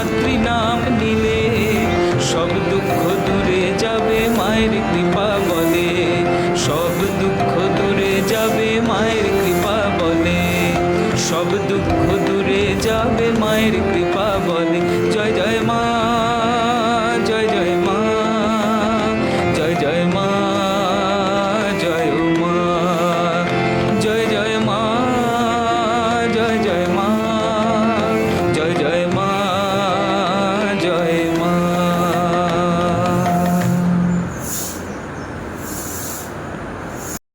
মাতৃনাম নিলে সব দুঃখ দূরে যাবে মায়ের কৃপা বলে। সব দুঃখ দূরে যাবে মায়ের কৃপা বলে। সব দুঃখ দূরে যাবে মায়ের কৃপা